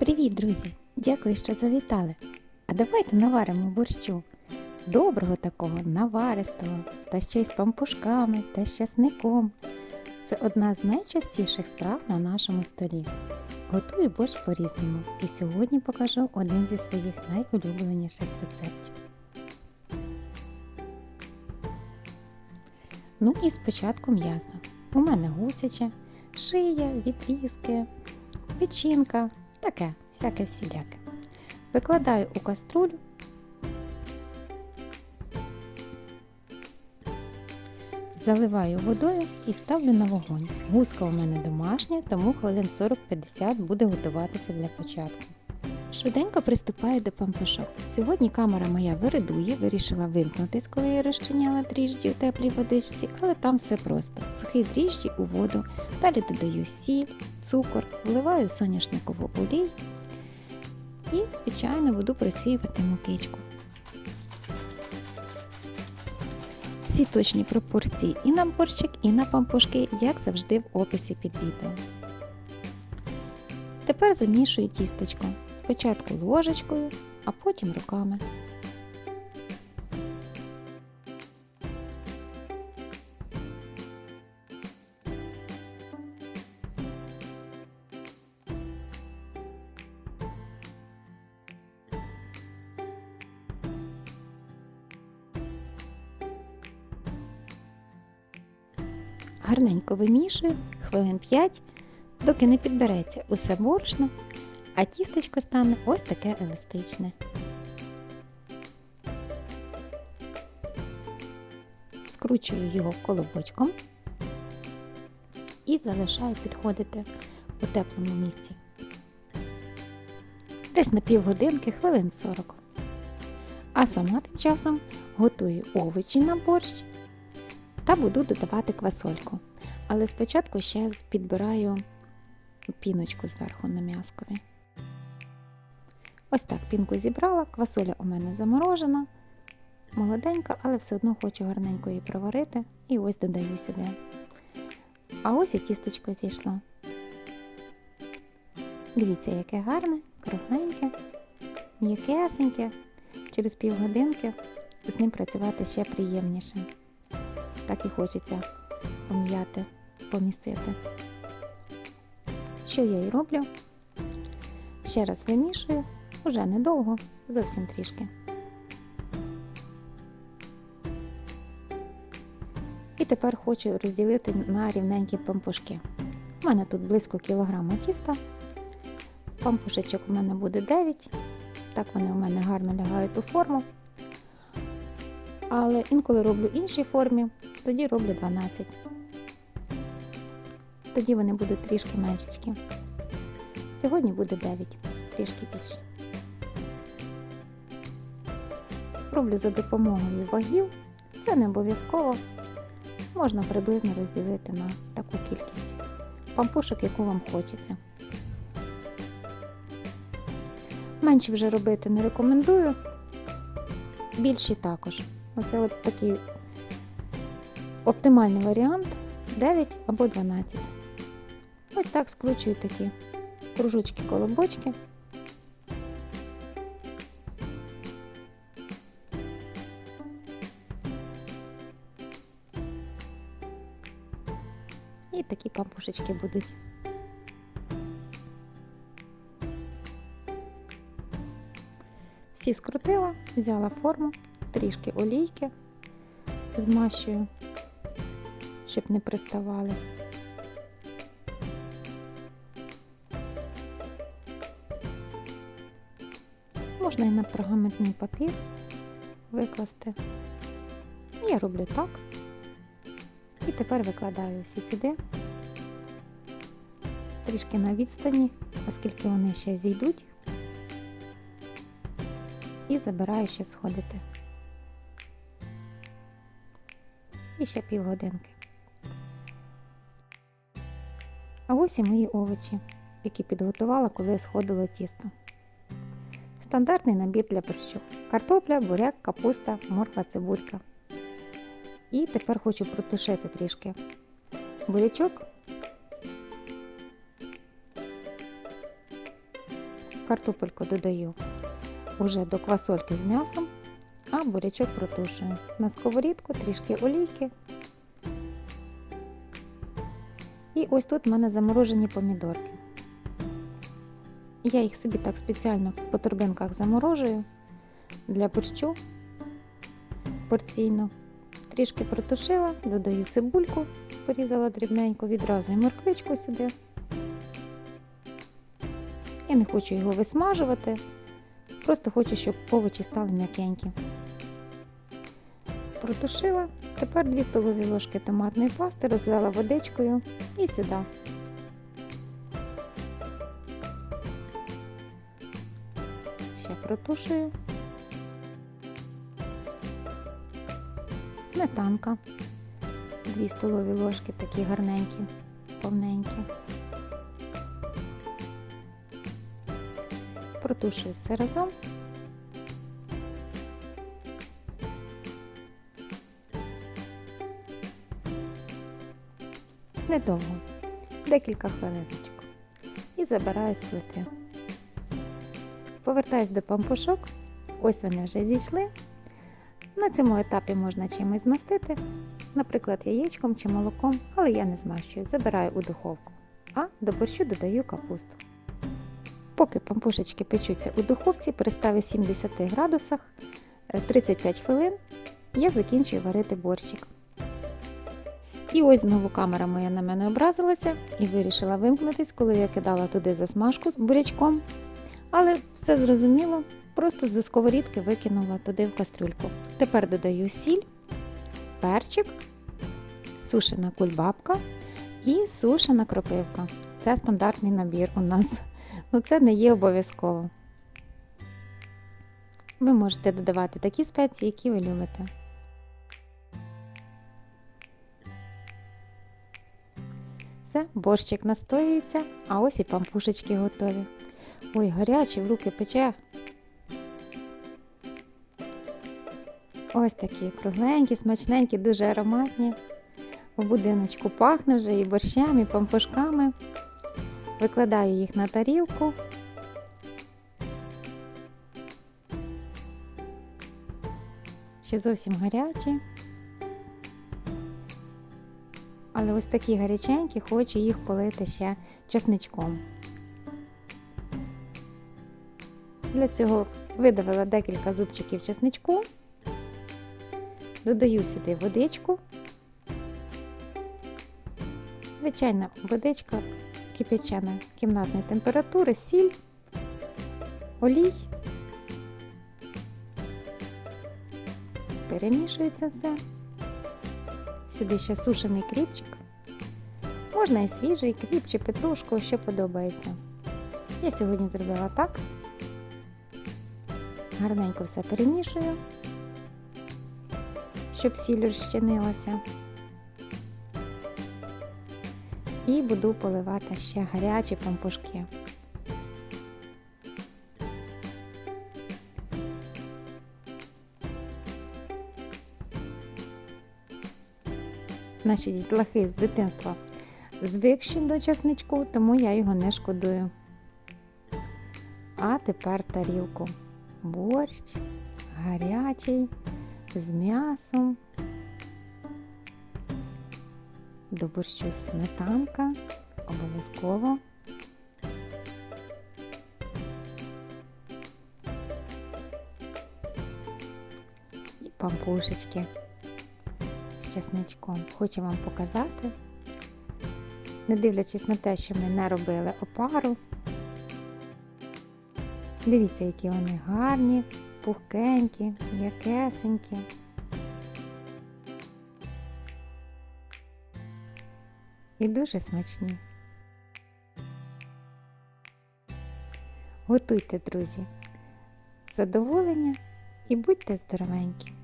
Привіт, друзі! Дякую, що завітали. А давайте наваримо борщу. Доброго такого, наваристого, та ще й з пампушками та з часником. Це одна з найчастіших страв на нашому столі. Готую борщ по-різному і сьогодні покажу один зі своїх найулюбленіших рецептів. Ну і спочатку м'ясо. У мене гусяче, шия, відрізки, печінка, таке, всяке всіляке. Викладаю у каструлю. Заливаю водою і ставлю на вогонь. Гуска у мене домашня, тому хвилин 40-50 буде готуватися для початку. Швиденько приступаю до пампушок. Сьогодні камера моя виридує, вирішила вимкнутись, коли я розчиняла дріжджі у теплій водичці, але там все просто. Сухі дріжджі у воду, далі додаю сіль, цукор, вливаю соняшникову олію і, звичайно, буду просіювати мукичку. Всі точні пропорції і на борщик, і на пампушки, як завжди в описі під відео. Тепер замішую тістечко. Спочатку ложечкою, а потім руками. Гарненько вимішую хвилин 5, доки не підбереться усе борошно, а тістечко стане ось таке еластичне. Скручую його колобочком і залишаю підходити у теплому місці. Десь на півгодинки, хвилин 40. А сама тим часом готую овочі на борщ та буду додавати квасольку. Але спочатку ще підбираю піночку зверху на м'язкові. Ось так пінку зібрала, квасоля у мене заморожена, молоденька, але все одно хочу гарненько її проварити і ось додаю сюди. А ось і тістечко зійшло. Дивіться, яке гарне, кругленьке, м'якесеньке. Через півгодинки з ним працювати ще приємніше. Так і хочеться пом'яти, помісити. Що я і роблю? Ще раз вимішую, уже недовго, зовсім трішки. І тепер хочу розділити на рівненькі пампушки. У мене тут близько кілограма тіста. Пампушечок у мене буде 9. Так вони у мене гарно лягають у форму. Але інколи роблю іншій формі, тоді роблю 12. Тоді вони будуть трішки меншечки. Сьогодні буде 9, трішки більше. Роблю за допомогою вагів. Це не обов'язково. Можна приблизно розділити на таку кількість пампушок, яку вам хочеться. Менші вже робити не рекомендую. Більші також. Оце от такий оптимальний варіант 9 або 12. Ось так скручую такі кружочки І такі пампушечки будуть. Всі скрутила, взяла форму, трішки олійки, змащую, щоб не приставали. Можна і на пергаментний папір викласти. Я роблю так. Тепер викладаю всі сюди, трішки на відстані, оскільки вони ще зійдуть, і забираю ще сходити. І ще півгодинки. А ось і мої овочі, які підготувала, коли сходило тісто. Стандартний набір для борщу. Картопля, буряк, капуста, морква, цибулька. І тепер хочу протушити трішки бурячок Картопельку додаю уже до квасольки з м'ясом, а бурячок протушую. На сковорідку трішки олійки. І ось тут в мене заморожені помідорки. Я їх собі так спеціально по торбинках заморожую для борщу порційно. Трішки протушила, додаю цибульку, порізала дрібненько, відразу і морквичку сюди. Я не хочу його висмажувати, просто хочу, щоб овочі стали м'якенькі. Протушила, тепер 2 столові ложки томатної пасти, розвела водичкою і сюди. Ще протушую. Сметанка. 2 столові ложки такі гарненькі, повненькі. Протушую все разом. Недовго, декілька хвилиночок. І забираю з плити. Повертаюсь до пампушок. Ось вони вже зійшли. На цьому етапі можна чимось змастити, наприклад, яєчком чи молоком, але я не змащую, забираю у духовку. А до борщу додаю капусту. Поки пампушечки печуться у духовці при 180 градусах е, 35 хвилин, я закінчую варити борщик. І ось знову камера моя на мене образилася і вирішила вимкнутись, коли я кидала туди засмажку з бурячком. Але все зрозуміло, просто з сковорідки викинула туди в кастрюльку. Тепер додаю сіль, перчик, сушена кульбабка і сушена кропивка. Це стандартний набір у нас. Ну це не є обов'язково. Ви можете додавати такі спеції, які ви любите. Все, борщик настоюється, а ось і пампушечки готові. Ой, гарячі в руки пече. Ось такі кругленькі, смачненькі, дуже ароматні. У будиночку пахне вже і борщем, і пампушками. Викладаю їх на тарілку. Ще зовсім гарячі. Але ось такі гаряченькі, хочу їх полити ще чесничком. Для цього видавила декілька зубчиків чесничку, додаю сюди водичку. Звичайна водичка кипячена кімнатної температури, сіль, олій. Перемішую це все. Сюди ще сушений кріпчик. Можна і свіжий кріп чи петрушку, що подобається. Я сьогодні зробила так. Гарненько все перемішую, щоб сіль розчинилася. І буду поливати ще гарячі пампушки. Наші дітлахи з дитинства звикші до часничку, тому я його не шкодую. А тепер тарілку. Борщ гарячий, з м'ясом. До борщу сметанка обов'язково. І пампушечки з чесничком. Хочу вам показати, не дивлячись на те, що ми не робили опару. Дивіться, які вони гарні, пухкенькі, м'якесенькі. І дуже смачні. Готуйте, друзі, задоволення і будьте здоровенькі!